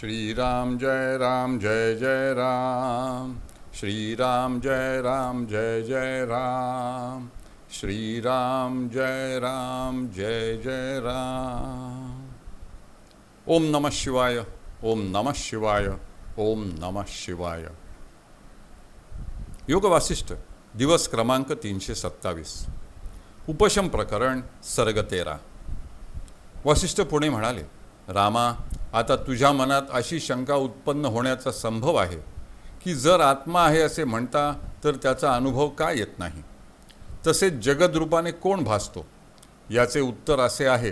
श्रीराम जय राम जय जय राम। श्रीराम जय राम जय जय राम। श्रीराम जय राम जय जय राम। ओम नमः शिवाय ओम नमः शिवाय ओम नमः शिवाय। योग वासिष्ठ दिवस क्रमांक तीनशे सत्तावीस। उपशम प्रकरण सर्ग तेरा। वसिष्ठ पुणे म्हणाले रामा आता तुझ्या मनात अशी शंका उत्पन्न होण्याचा संभव आहे की जर आत्मा आहे असे म्हणता तर त्याचा अनुभव का येत नाही? तसेच जगदरूपाने कोण भासतो? याचे उत्तर असे आहे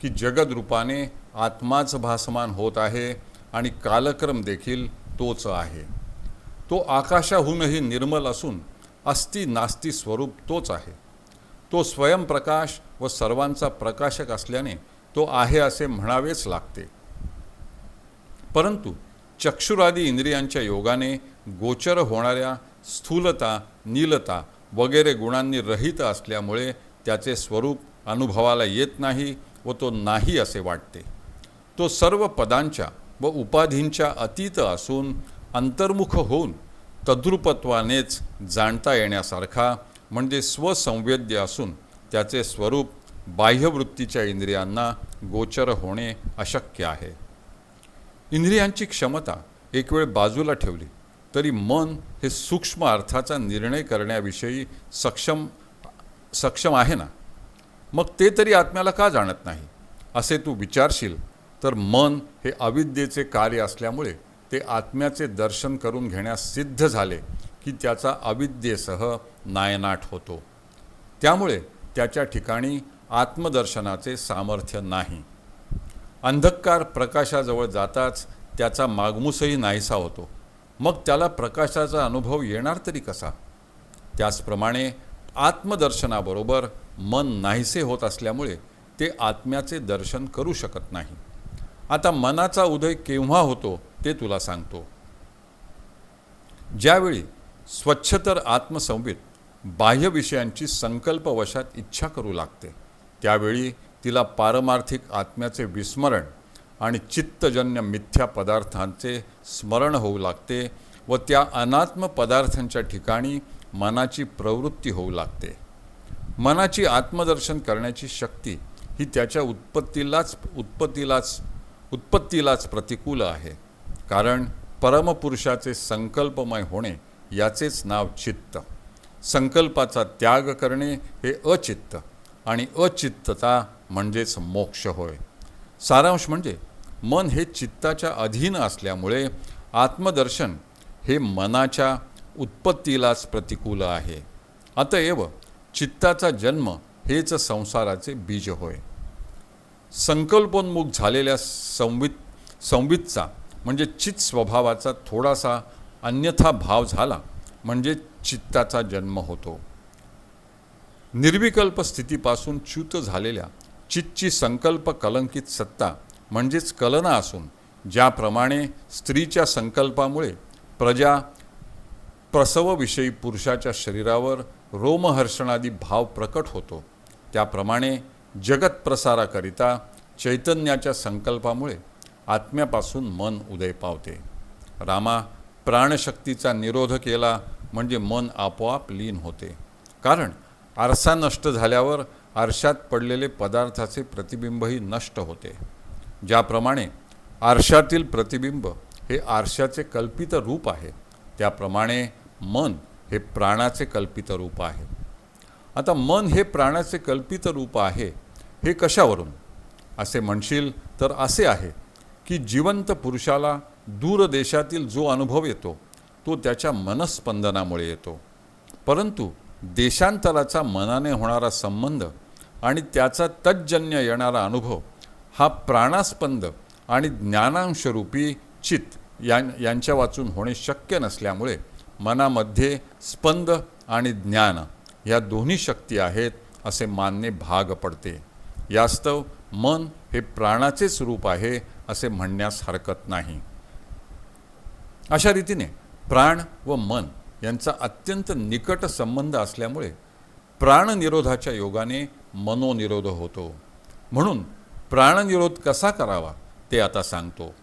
की जगदरूपाने आत्माच भासमान होत आहे आणि कालक्रम देखील तोच आहे. तो आकाशाहूनही निर्मल असून अस्ति नास्ती स्वरूप तोच आहे. तो स्वयंप्रकाश व सर्वांचा प्रकाशक असल्याने तो आहे असे म्हणावेच लागते. परंतु चक्षुरादी इंद्रियांच्या योगाने गोचर होणाऱ्या स्थूलता नीलता वगैरे गुणांनी रहित असल्यामुळे त्याचे स्वरूप अनुभवाला येत नाही व तो नाही असे वाटते. तो सर्व पदांच्या व उपाधींच्या अतीत असून अंतर्मुख होऊन तद्रुपत्वानेच जाणता येण्यासारखा म्हणजे स्वसंवेद्य असून त्याचे स्वरूप बाह्यवृत्तीच्या इंद्रियांना गोचर होणे अशक्य आहे. इंद्रियांची क्षमता एक वेळ बाजूला ठेवली तरी मन हे सूक्ष्म अर्थाचा निर्णय करण्याविषयी सक्षम सक्षम आहे ना? मग ते तरी आत्म्याला का जाणत नाही? असे तू विचारशील तर मन हे अविद्येचे कार्य असल्यामुळे ते आत्म्याचे दर्शन करून घेण्यास सिद्ध झाले की त्याचा अविद्येसह नायनाट होतो. त्यामुळे त्याच्या ठिकाणी आत्मदर्शनाचे सामर्थ्य नाही. अंधकार प्रकाशाजवळ जाताच त्याचा मागमूसही नाहीसा होतो. मग त्याला प्रकाशाचा अनुभव येणार तरी कसा? त्याचप्रमाणे आत्मदर्शनाबरोबर मन नाहीसे होत असल्यामुळे ते आत्म्याचे दर्शन करू शकत नाही. आता मनाचा उदय केव्हा होतो ते तुला सांगतो. ज्यावेळी स्वच्छतर आत्मसंवित बाह्य विषयांची संकल्पवशात इच्छा करू लागते त्यावेळी तिला पारमार्थिक आत्म्याचे विस्मरण आणि चित्तजन्य मिथ्या पदार्थांचे स्मरण होऊ लागते व त्या अनात्म पदार्थांच्या ठिकाणी मनाची प्रवृत्ती होऊ लागते. मनाची आत्मदर्शन करण्याची शक्ती ही त्याच्या उत्पत्तीलाच उत्पत्तीलाच उत्पत्तीलाच प्रतिकूल आहे. कारण परमपुरुषाचे संकल्पमय होणे याचेच नाव चित्त. संकल्पाचा त्याग करणे हे अचित्त आणि अचित्तता म्हणजेच मोक्ष होय. सारांश म्हणजे मन हे चित्ताच्या अधीन असल्यामुळे आत्मदर्शन हे मनाच्या उत्पत्तीलाच प्रतिकूल आहे. अतएव चित्ताचा जन्म हेच संसाराचे बीज होय. संकल्पोन्मुख झालेल्या संवित संवितचा म्हणजे चित स्वभावाचा थोडासा अन्यथा भाव झाला म्हणजे चित्ताचा जन्म होतो. निर्विकल्प स्थितीपासून च्युत झालेल्या चितची संकल्प कलंकित सत्ता म्हणजेच कलना असून ज्याप्रमाणे स्त्रीच्या संकल्पामुळे प्रजा प्रसवविषयी पुरुषाच्या शरीरावर रोमहर्षणादी भाव प्रकट होतो त्याप्रमाणे जगत प्रसाराकरिता चैतन्याच्या संकल्पामुळे आत्म्यापासून मन उदय पावते. रामा प्राणशक्तीचा निरोध केला म्हणजे मन आपोआप लीन होते. कारण आरसा नष्ट झाल्यावर आरशात पडलेले पदार्थाचे प्रतिबिंबही नष्ट होते. ज्याप्रमाणे आरशातील प्रतिबिंब हे आरशाचे कल्पित रूप आहे त्याप्रमाणे मन हे प्राणाचे कल्पित रूप आहे. आता मन हे प्राणाचे कल्पित रूप आहे हे कशावरून? असे म्हणशील तर असे आहे की जिवंत पुरुषाला दूरदेशातील जो अनुभव येतो तो त्याच्या मनस्पंदनामुळे येतो. परंतु देशांतराचा मनाने होणारा संबंध आणि त्याचा तज्जन्य येणारा अनुभव हा प्राणास्पंद आणि ज्ञानांशरूपी चित यां यांच्या वाचून होणे शक्य नसल्यामुळे मनामध्ये स्पंद आणि ज्ञान या दोन्ही शक्ती आहेत असे मानणे भाग पडते. यास्तव मन हे प्राणाचेच रूप आहे असे म्हणण्यास हरकत नाही. अशा रीतीने प्राण व मन यांचा अत्यंत निकट संबंध असल्यामुळे प्राणनिरोधाच्या योगाने मनोनिरोध होतो. म्हणून प्राणनिरोध कसा करावा ते आता सांगतो.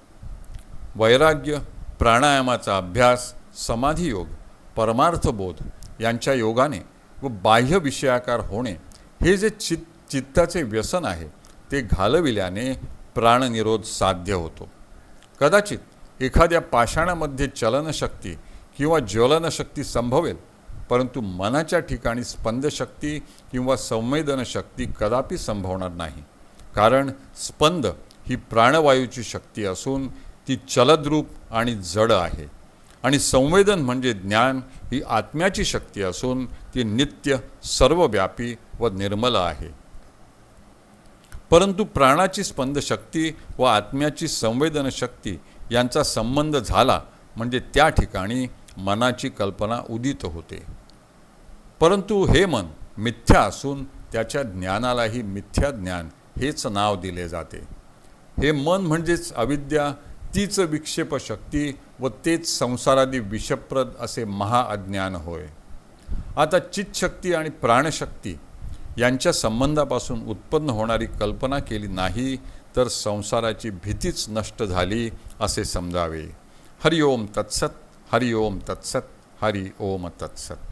वैराग्य प्राणायामाचा अभ्यास समाधियोग परमार्थबोध यांच्या योगाने व बाह्य विषयाकार होणे हे जे चित चित्ताचे व्यसन आहे ते घालविल्याने प्राणनिरोध साध्य होतो. कदाचित एखाद्या पाषाणामध्ये चलनशक्ती किंवा ज्वलनशक्ती संभवेल परंतु मनाच्या ठिकाणी स्पंदशक्ती किंवा संवेदनशक्ती कदापि संभवणार नाही. कारण स्पंद ही प्राणवायूची शक्ती असून ती चलद्रूप आणि जड आहे. आणि संवेदन म्हणजे ज्ञान ही आत्म्याची शक्ती असून ती नित्य सर्वव्यापी व निर्मल आहे. परंतु प्राणाची स्पंदशक्ती व आत्म्याची संवेदनशक्ती यांचा संबंध झाला म्हणजे त्या ठिकाणी मनाची कल्पना उदित होते. परंतु हे मन मिथ्या असून त्याच्या ज्ञानालाही मिथ्या ज्ञान हेच नाव दिले जाते. हे मन म्हणजेच अविद्या तीच विक्षेप शक्ती व तेच संसारादी विषप्रद असे महाअज्ञान होय. आता चितशक्ती आणि प्राणशक्ती यांच्या संबंधापासून उत्पन्न होणारी कल्पना केली नाही तर संसाराची भीतीच नष्ट झाली असे समजावे. हरिओम तत्सत हरिओम तत्सत हरि ओम तत्सत.